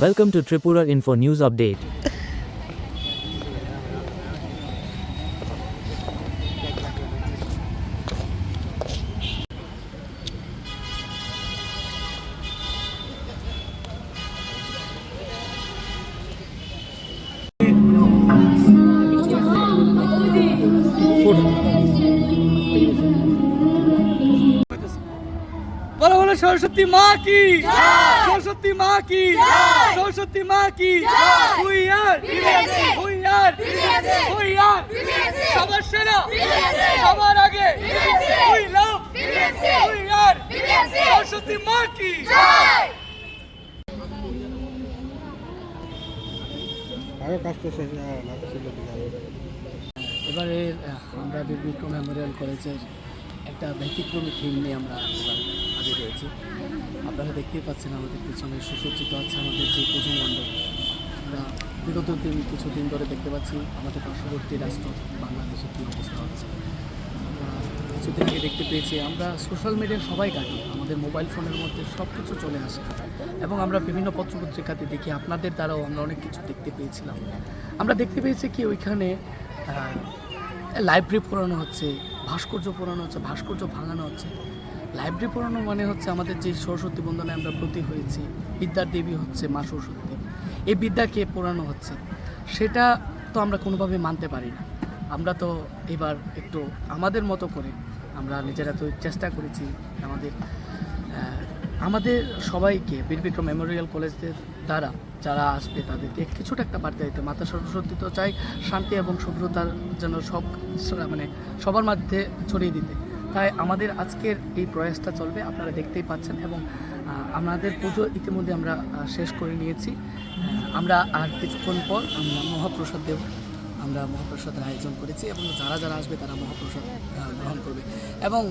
Welcome to Tripura Info News Update. বলো বলো সরস্বতী মা কি সরস্বতী মা কি? সরস্বতী মা কি? হুই আর। হুই আর। হুই আর। সবার সেরা। সবার আগে। হুই লাভ হুই আর। সরস্বতী মা কি? আরও কাজটা শেষ এবারে আহ, আমরা বিক্রম মেমোরিয়াল কলেজের একটা ব্যতিক্রমী থিম নিয়ে আমরা হয়েছি আপনারা দেখতেই পাচ্ছেন আমাদের পিছনে সুসজ্জিত আছে আমাদের যে পুজো মণ্ডপ। আমরা বিগত দিন কিছুদিন ধরে দেখতে পাচ্ছি আমাদের পার্শ্ববর্তী রাষ্ট্র বাংলাদেশে কী অবস্থা হচ্ছে। আমরা কিছুদিন আগে দেখতে পেয়েছি, আমরা সোশ্যাল মিডিয়া সবাই কাটি, আমাদের মোবাইল ফোনের মধ্যে সব কিছু চলে আসে। এবং আমরা বিভিন্ন পত্রপত্রিকাতে দেখি, আপনাদের দ্বারাও আমরা অনেক কিছু দেখতে পেয়েছিলাম। আমরা দেখতে পেয়েছি কি ওইখানে লাইব্রেরি পড়ানো হচ্ছে, ভাস্কর্য পড়ানো হচ্ছে, ভাস্কর্য ভাঙানো হচ্ছে। লাইব্রেরি পড়ানো মানে হচ্ছে আমাদের যে সরস্বতী বন্দনে আমরা ব্রতী হয়েছি, বিদ্যার দেবী হচ্ছে মা সরস্বতী। এই বিদ্যাকে পড়ানো হচ্ছে। সেটা তো আমরা কোনোভাবে মানতে পারি না। আমরা তো এবার একটু আমাদের মতো করে আমরা নিজেরা তো চেষ্টা করেছি আমাদের আমাদের সবাইকে বীর বিক্রম মেমোরিয়াল কলেজদের দ্বারা যারা আসবে তাদেরকে কিছুটা একটা বার্তা দিতে। মাতা সরস্বতী তো চাই শান্তি এবং শুভ্রতার যেন সব মানে সবার মধ্যে ছড়িয়ে দিতে। তাই আমাদের আজকের এই প্রয়াসটা চলবে, আপনারা দেখতেই পাচ্ছেন এবং আমাদের পুজো ইতিমধ্যে আমরা শেষ করে নিয়েছি। আমরা আর কিছুক্ষণ পর আমরা মহাপ্রসাদ দেব, আমরা মহাপ্রসাদের আয়োজন করেছি এবং যারা যারা আসবে তারা মহাপ্রসাদ গ্রহণ করবে। এবং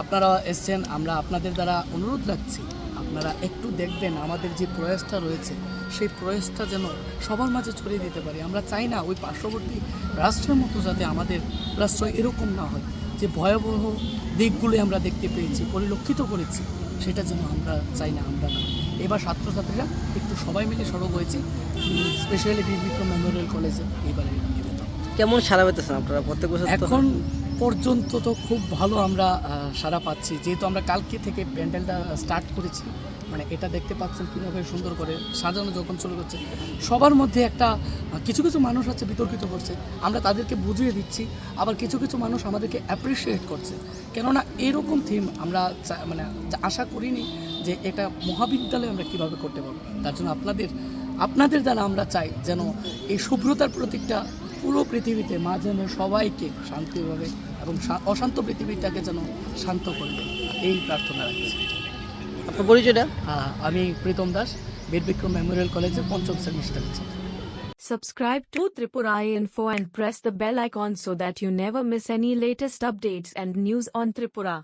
আপনারা এসছেন, আমরা আপনাদের দ্বারা অনুরোধ রাখছি, আপনারা একটু দেখবেন আমাদের যে প্রয়াসটা রয়েছে, সেই প্রয়াসটা যেন সবার মাঝে ছড়িয়ে দিতে পারি। আমরা চাই না ওই পার্শ্ববর্তী রাষ্ট্রের মতো যাতে আমাদের রাষ্ট্র এরকম না হয়। যে ভয়াবহ দিকগুলি আমরা দেখতে পেয়েছি পরিলক্ষিত করেছি সেটা যেন আমরা চাই না আমরা না। এবার ছাত্রছাত্রীরা একটু সবাই মিলে সড়ক হয়েছি স্পেশালি বিভিন্ন মেমোরিয়াল কলেজে এবারে কেমন সারা পেতেছেন আপনারা? প্রত্যেক বছর এখন পর্যন্ত তো খুব ভালো আমরা সাড়া পাচ্ছি। যেহেতু আমরা কালকে থেকে প্যান্ডেলটা স্টার্ট করেছি মানে এটা দেখতে পাচ্ছেন কীভাবে সুন্দর করে সাজানো, যখন শুরু করছে, সবার মধ্যে একটা কিছু কিছু মানুষ আছে বিতর্কিত করছে। আমরা তাদেরকে বুঝিয়ে দিচ্ছি, আবার কিছু কিছু মানুষ আমাদেরকে অ্যাপ্রিসিয়েট করছে। কেননা এরকম থিম আমরা মানে আশা করিনি যে এটা মহাবিদ্যালয়ে আমরা কীভাবে করতে পারব। তার জন্য আপনাদের আপনাদের দ্বারা আমরা চাই যেন এই শুভ্রতার প্রতীকটা পুরো পৃথিবীতে মা যেন সবাইকে শান্তিভাবে এবং অশান্ত পৃথিবীটাকে যেন শান্ত করে দেয় এই প্রার্থনা রাখছি আপনার পরিচয়টা হ্যাঁ আমি প্রীতম দাস বীর বিক্রম মেমোরিয়াল কলেজের পঞ্চম semester Subscribe to Tripura Info and press the bell icon so that you never miss any latest updates and news on Tripura.